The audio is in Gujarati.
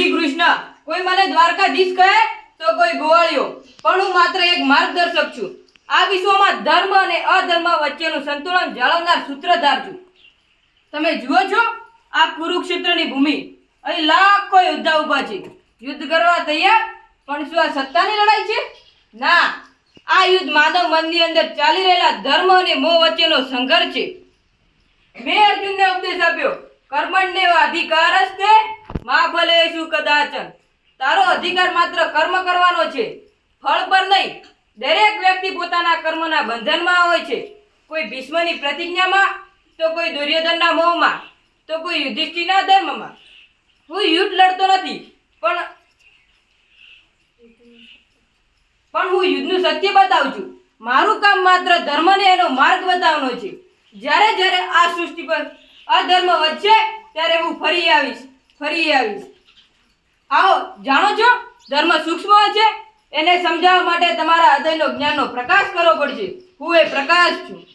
શ્રી કૃષ્ણ કોઈ મને દ્વારકાધીશ કહે તો કોઈ ગોવાળિયો પણ હું માત્ર એક માર્ગદર્શક છું. આ વિશ્વમાં ધર્મ અને અધર્મ વચ્ચેનું સંતુલન જાળવનાર સૂત્રધાર છું. તમે જુઓ છો, આ કુરુક્ષેત્રની ભૂમિ. અહીં લાખો યોદ્ધા ઊભા છે. યુદ્ધ કરવા તૈયાર, પણ શું આ સત્તાની લડાઈ છે? ના. આ યુદ્ધ માનવ મનની અંદર ચાલી રહેલા ધર્મ અને મોહ વચ્ચેનો સંઘર્ષ છે. મેં અર્જુનને ઉપદેશ આપ્યો, કર્મણ્ય અધિકારસ્તે ફલેષુ કદાચન. તારો અધિકાર માત્ર કર્મ કરવાનો છે. ફળ પર નહીં, દરેક વ્યક્તિ પોતાના કર્મના બંધનમાં હોય છે. કોઈ ભીષ્મની પ્રતિજ્ઞામાં, તો કોઈ દુર્યોધનના મોહમાં, તો કોઈ યુધિષ્ઠિરના ધર્મમાં. હું યુદ્ધ લડતો નથી, પણ પણ હું યુદ્ધનું સત્ય બતાવું છું. મારું કામ માત્ર ધર્મને એનો માર્ગ બતાવવાનો છે. જ્યારે જ્યારે આ સૃષ્ટિ પર અધર્મ વધશે, ત્યારે હું ફરી આવીશ ફરી આવીશ. આવો, જાણો છો? ધર્મ સૂક્ષ્મ છે. એને સમજાવવા માટે તમારા હૃદયનો જ્ઞાનનો પ્રકાશ કરવો પડશે. હું એ પ્રકાશ છું.